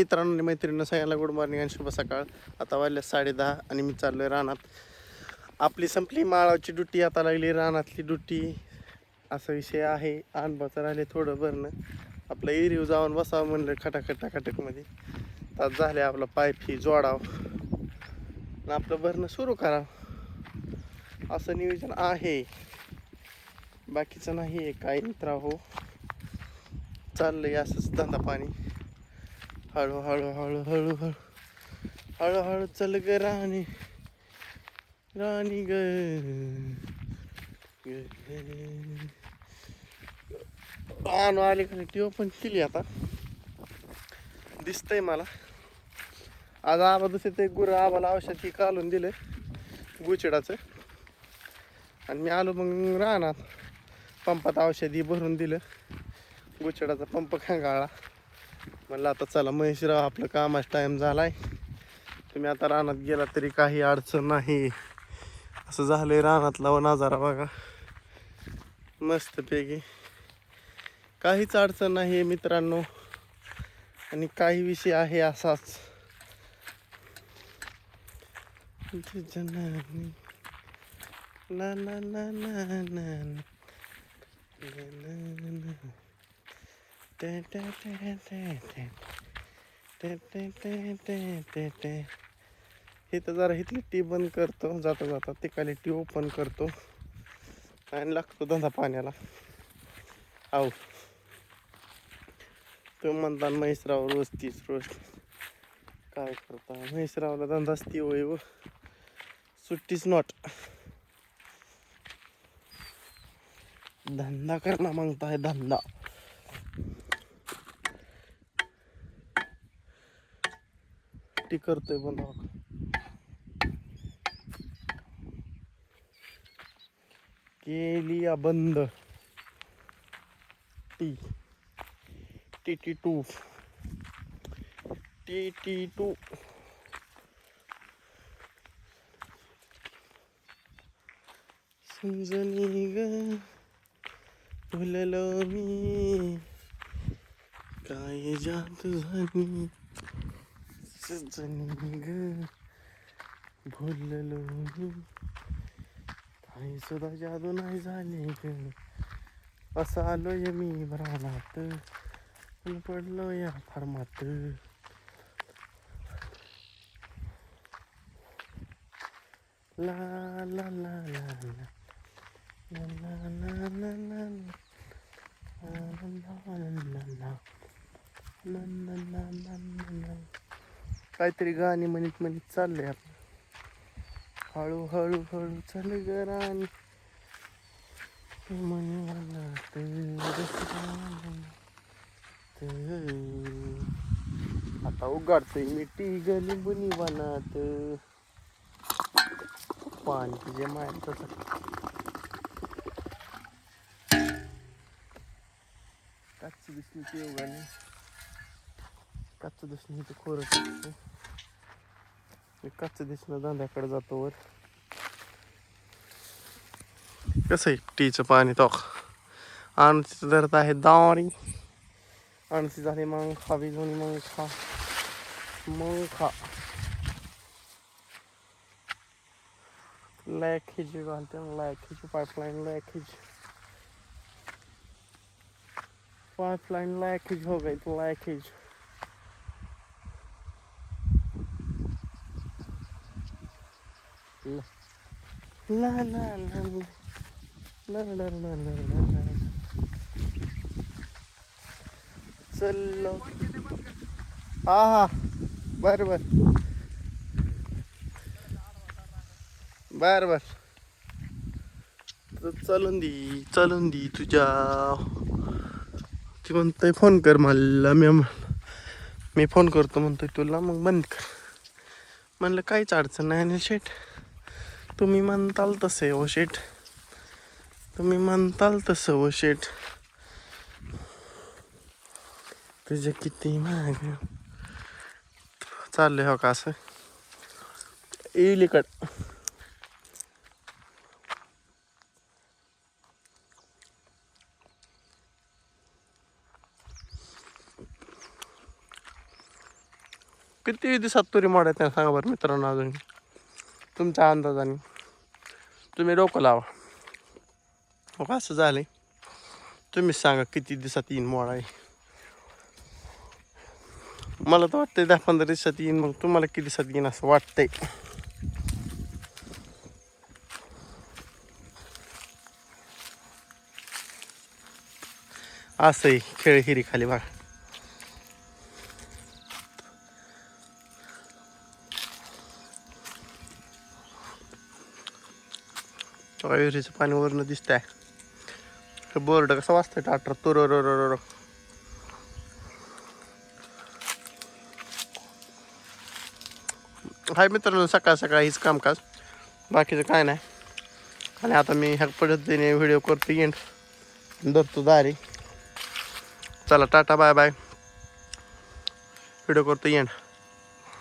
मित्रांनो आणि मैत्रिणींना सगळ्यांना गुड मॉर्निंग आणि शुभ सकाळ. आता वाजल्या साडे दहा आणि मी चाललो आहे रानात. आपली संपली माळाची दुट्टी आता लागली रानातली दुट्टी असा विषय आहे. अनुभवाचं राहिले थोडं भरणं. आपलं एरिव जाऊन बसावं म्हणलं खटाखट टाकाटकमध्ये आता झाले आपलं पायफी जोडावं. आणि आपलं भरणं सुरू करावं. असं नियोजन आहे. बाकीचं नाही आहे काय मित्रा हो चाललं आहे असंच धंदा पाणी. हळू हळू हळू हळू हळू. हळू हळू चल ग राणी. राणी ग. आणू आले का टी ओपन केली आता. दिसतंय मला. आज आबा दुसरे ते गुरं आबाला औषध की कालून दिलं गुचिडाचं. आणि मी आलो मग राहणार पंपात औषधी भरून दिलं. गुचिडाचा पंप खांगाळला. म्हणलं आता चला महेशराव आपलं कामाच टाईम झालाय. तुम्ही आता रानात गेला तरी काही अडचण नाही. असं झालंय रानातला व नजारा बघा. मस्तपैकी. काहीच अडचण नाही आहे मित्रांनो. आणि काही विषय आहे असाच. ना ना ना ना ना. हे तर जरा इथली टी बंद करतो. जाता जाता तिकाली टी ओपन करतो. आणि लागतो धंदा पाण्याला. आव तो म्हणता महेशराव रोज तीच रोज काय करता? महेशरावला धंदाच ती होय व. सुट्टीच नॉट धंदा करणं मागताय धंदा. टी करतोय बंद केली बंद. T. T T two. T T two. समजणी ग. भुललो मी. काय जात झाली? सजनी ग भुललो काही सुद्धा जादू नाही झाले ग असं आलोय मी भ्राणात पण पडलो या फार्मात ला ला ला ला ला ला ला ला ला ला ला ला ला ला ला काहीतरी गाणी म्हणत म्हणत चाललंय आपलं. हळू हळू हळू चाल ग आता उगाडतोय मी टी गली बुनी बनात पाणी तुझ्या मायात कच्ची दिसली ती उगाली कच्चं दिसली तर खोरं एकाच दिसलं दांध्याकडे जातो वर. कसं आहे टीचं पाणी तोक आणतीचं धरत आहे दारी. आणती झाली मग खा बिजोनी मग खा. मग खा. लय खिजी घालते लय पाईपलाईन लय खिजी. पाईपलाईन लय खिज हो गई लय खिजी. ला हा हा बर बर. बर बर. चलून दी चलून दी तुझ्या. ती म्हणतोय फोन कर मला. मी मी फोन करतो म्हणतोय तुला मग बंद कर. म्हणलं काहीच अडचण नाही. आणि शेठ तुम्ही म्हणताल तसे ओ शेट तुम्ही म्हणताल तसं ओ शेट तुझे किती माग. चालले हो का असं? येईल इकड. किती दिवसात तुरी मोड आहेत सांगा बरं मित्रांनो अजून. तुमच्या अंदाजाने? तुम्ही डोकं लावा. हो असं झालं तुम्हीच सांगा किती दिवसात येईन मोळा आहे मला तर वाटतंय दहा पंधरा दिवसात येईन मग तुम्हाला किती दिवसात येईन असं वाटतंय. असंही खेळ हिरी खाली बघा. विहिरीचं पाणी वरनं दिसतंय. आहे बोर्ड कसं वाचतंय टाटर तुर हाय मित्रांनो सकाळ सकाळ हीच कामकाज. बाकीचं काय नाही. आणि आता मी ह्या पद्धतीने व्हिडिओ करतो येईन धरतो दारी. चला टाटा बाय बाय. व्हिडिओ करतो येण